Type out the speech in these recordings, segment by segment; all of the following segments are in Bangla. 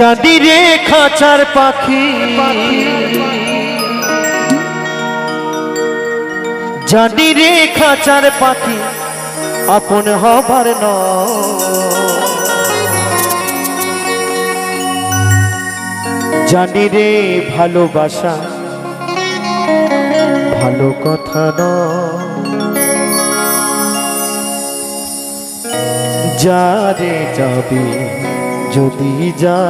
জানি রে খাঁচার পাখি জানি রে খাঁচার পাখি, আপন হবার ন জানি রে ভালোবাসা ভালো কথা নয়। যারে যাবে যদি যা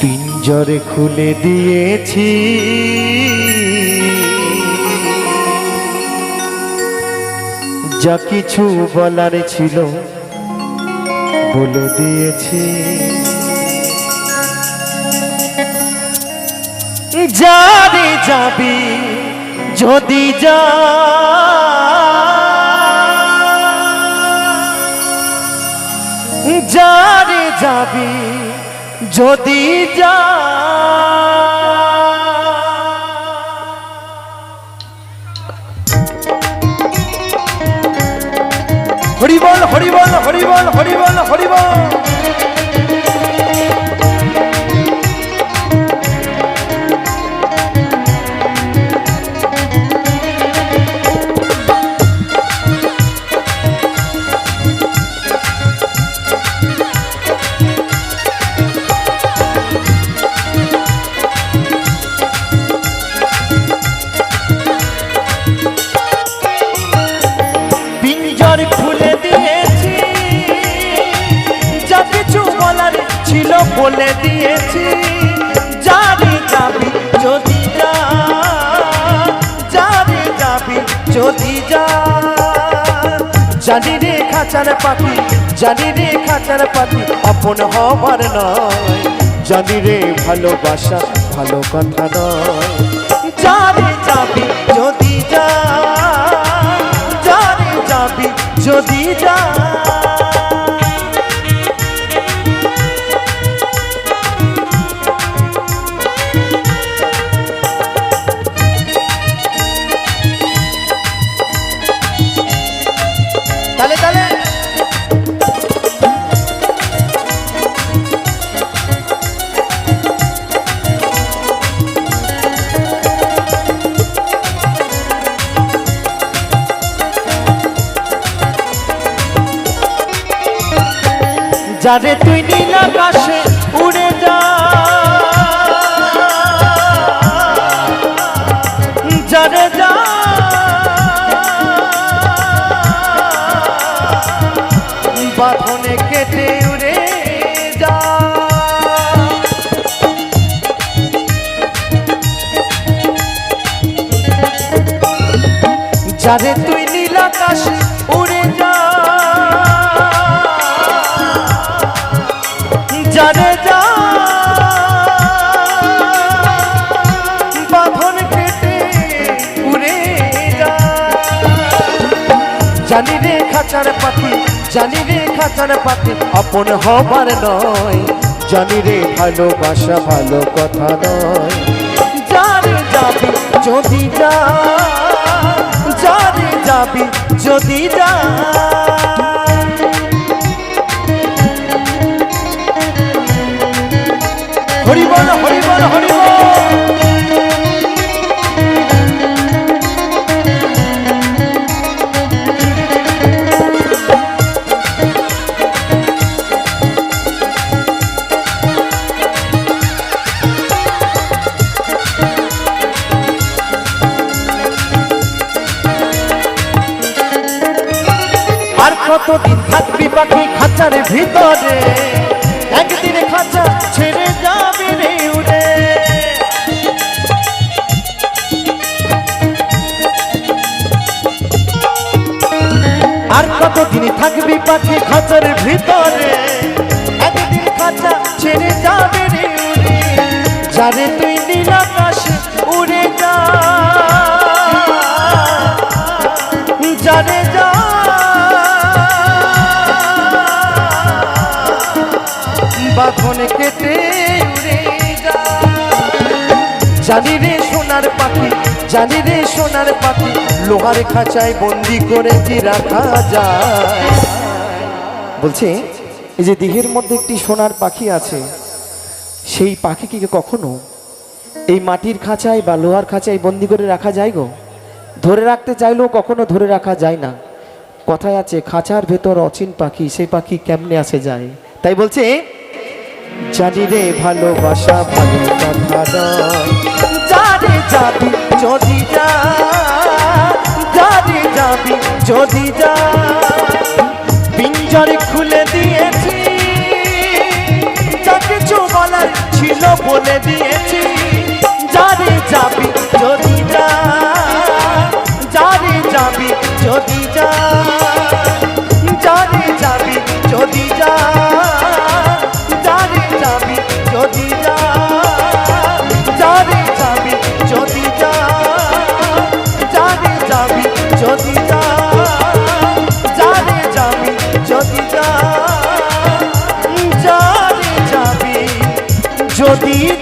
পিঞ্জরে খুলে দিয়েছি। যা কিছু বলার ছিল বলে দিয়েছি। যাবি যদি যা যাবি যদি যা। হরিবল হরিবল হরিবল হরিবল হরিবল। ছিল বলে দিয়েছি যারে যাবি যদি যা যারে যাবি যদি যা। জানি রে খাঁচার পাখি, জানি রে খাঁচার পাখি, আপন হবার নয়। জানি রে ভালোবাসা ভালো কথা নয়। যারে যাবি যদি যা যারে যাবি যদি যা। যারে তুই নীল আকাশে উড়ে যা। যারে যা। বাঁধনে কেটে উড়ে যা। যারে তুই নীল আকাশে জানি রে খাঁচার পাখি জানি রে খাঁচার পাখি আপন হবার নয়। জানি রে ভালোবাসা ভালো কথা নয়। যারে যাবি যদি যা, যারে যাবি যদি যা। হরিবল হরিবল হরিবল কতদিন থাকবি পাখি খাঁচার ভিতরে? একদিন খাঁচা ছেড়ে যাবি উড়ে আর কতদিন থাকবি পাখি খাঁচার ভিতরে? একদিন খাঁচা ছেড়ে যাবে রে উড়ে যারে বাঁধন কেটে উড়ে যা জানি রে সোনার পাখি, জানি রে সোনার পাখি, লোহার খাঁচায় বন্দি করে কি রাখা যায়? বলছি, এই যে দিঘের মধ্যে একটি সোনার পাখি আছে, সেই পাখিকে কখনো এই মাটির খাঁচায় বা লোহার খাঁচায় বন্দি করে রাখা যায় গো? ধরে রাখতে চাইলেও কখনো ধরে রাখা যায় না। কথায় আছে, খাঁচার ভেতর অচিন পাখি, সেই পাখি কেমনে আসে যায়? তাই বলছে জানি রে ভালোবাসা ভালো কথা যারে যাবি যদি যা, জানি যাবি যদি যা। পিঞ্জরে খুলে দিয়েছি, যা কিছু বলার ছিল বলে দিয়েছি। যদি